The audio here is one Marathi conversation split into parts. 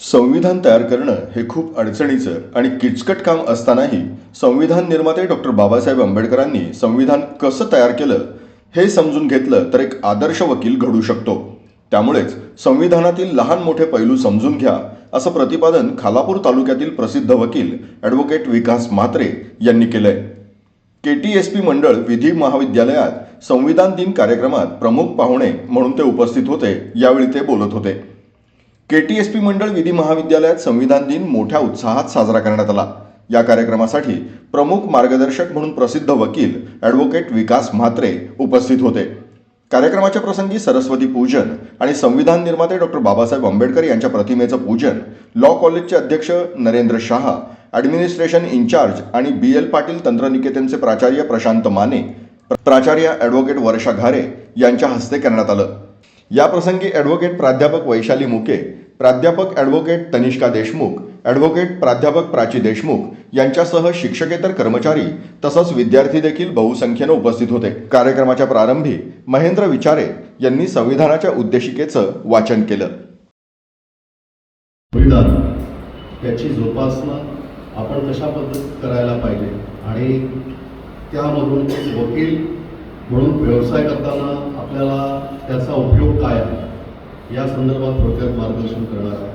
संविधान तयार करणं हे खूप अडचणीचं आणि किचकट काम असतानाही संविधान निर्माते डॉक्टर बाबासाहेब आंबेडकरांनी संविधान कसं तयार केलं हे समजून घेतलं तर एक आदर्श वकील घडू शकतो. त्यामुळेच संविधानातील लहान मोठे पैलू समजून घ्या असं प्रतिपादन खालापूर तालुक्यातील प्रसिद्ध वकील ॲडव्होकेट विकास म्हात्रे यांनी केलंय. के टी एस पी मंडळ विधी महाविद्यालयात संविधान दिन कार्यक्रमात प्रमुख पाहुणे म्हणून ते उपस्थित होते यावेळी ते बोलत होते. के टी एस पी मंडळ विधी महाविद्यालयात संविधान दिन मोठ्या उत्साहात साजरा करण्यात आला. या कार्यक्रमासाठी प्रमुख मार्गदर्शक म्हणून प्रसिद्ध वकील ॲडव्होकेट विकास म्हात्रे उपस्थित होते. कार्यक्रमाच्या प्रसंगी सरस्वती पूजन आणि संविधान निर्माते डॉक्टर बाबासाहेब आंबेडकर यांच्या प्रतिमेचं पूजन लॉ कॉलेजचे अध्यक्ष नरेंद्र शहा ॲडमिनिस्ट्रेशन इन्चार्ज आणि बी एल पाटील तंत्रनिकेतनचे प्राचार्य प्रशांत माने प्राचार्य ॲडव्होकेट वर्षा घारे यांच्या हस्ते करण्यात आलं. याप्रसंगी ॲडव्होकेट प्राध्यापक वैशाली मुके प्राध्यापक ॲडव्होकेट तनिष्का देशमुख ॲडव्होकेट प्राध्यापक प्राची देशमुख यांच्यासह शिक्षकेतर कर्मचारी तसंच विद्यार्थी देखील बहुसंख्येनं उपस्थित होते. कार्यक्रमाच्या प्रारंभी महेंद्र विचारे यांनी संविधानाच्या उद्देशिकेचं वाचन केलं. संविधान त्याची जोपासना आपण कशा पद्धत करायला पाहिजे? आणि त्यामधून वकील म्हणून व्यवसाय करताना आपल्याला त्याचा उपयोग काय आहे? या संदर्भात थोडक्यात मार्गदर्शन करणार आहे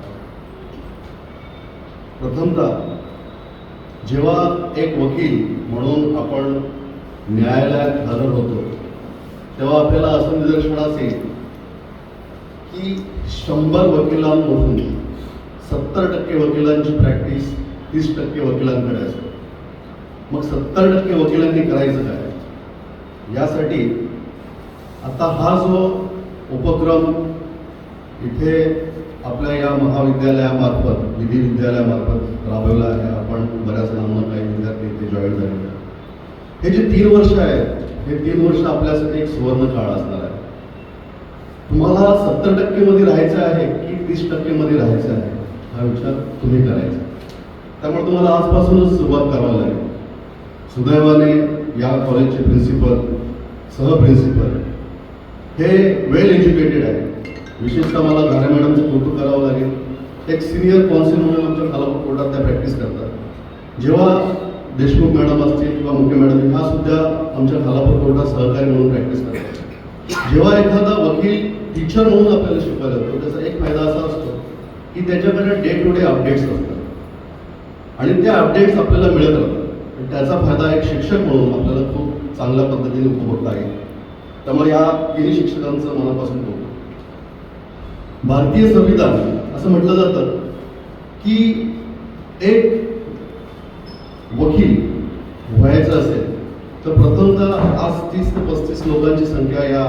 प्रथमतः जेव्हा एक वकील म्हणून आपण न्यायालयात हजर होतो तेव्हा आपल्याला असं निदर्शनास येईल की शंभर वकिलांमधून सत्तर टक्के वकिलांची प्रॅक्टिस तीस टक्के वकिलांकडे असते. मग सत्तर टक्के वकिलांनी करायचं काय? यासाठी आता हा जो उपक्रम इथे आपल्या या महाविद्यालयामार्फत विधी विद्यालयामार्फत राबवला आहे. आपण बऱ्याच जणांना काही विद्यार्थी इथे जॉईन झालेले हे जे तीन वर्ष आहेत हे तीन वर्ष आपल्यासाठी एक सुवर्ण काळ असणार आहे. तुम्हाला सत्तर टक्केमध्ये राहायचं आहे की तीस टक्केमध्ये राहायचं आहे हा विचार तुम्ही करायचा. त्यामुळे तुम्हाला आजपासूनच सुरुवात करावी लागेल. सुदैवाने या कॉलेजचे प्रिन्सिपल सह प्रिन्सिपल हे वेल एज्युकेटेड आहे विशेषतः मला घारे मॅडमचं कौतुक करावं लागेल. एक सिनियर कॉन्सिल म्हणून आमच्या खालापूर कोर्टात त्या प्रॅक्टिस करतात. जेव्हा देशमुख मॅडम असतील किंवा मुख्य मॅडम हा सुद्धा आमच्या खालापूर कोर्टात सहकारी म्हणून प्रॅक्टिस करतात. जेव्हा एखादा वकील टीचर म्हणून आपल्याला शिकवायला येतो त्याचा एक फायदा असा असतो की त्याच्याकडे डे टू डे अपडेट्स असतात. आणि त्या अपडेट्स आपल्याला मिळत राहतात. त्याचा फायदा एक शिक्षक म्हणून आपल्याला खूप चांगल्या पद्धतीने उपभोगता येईल. त्यामुळे या तिन्ही शिक्षकांचं मनापासून बोलतो भारतीय संविधान असं म्हटलं जातं की एक वकील व्हायचं असेल तर प्रथमतः आज तीस ते पस्तीस लोकांची संख्या या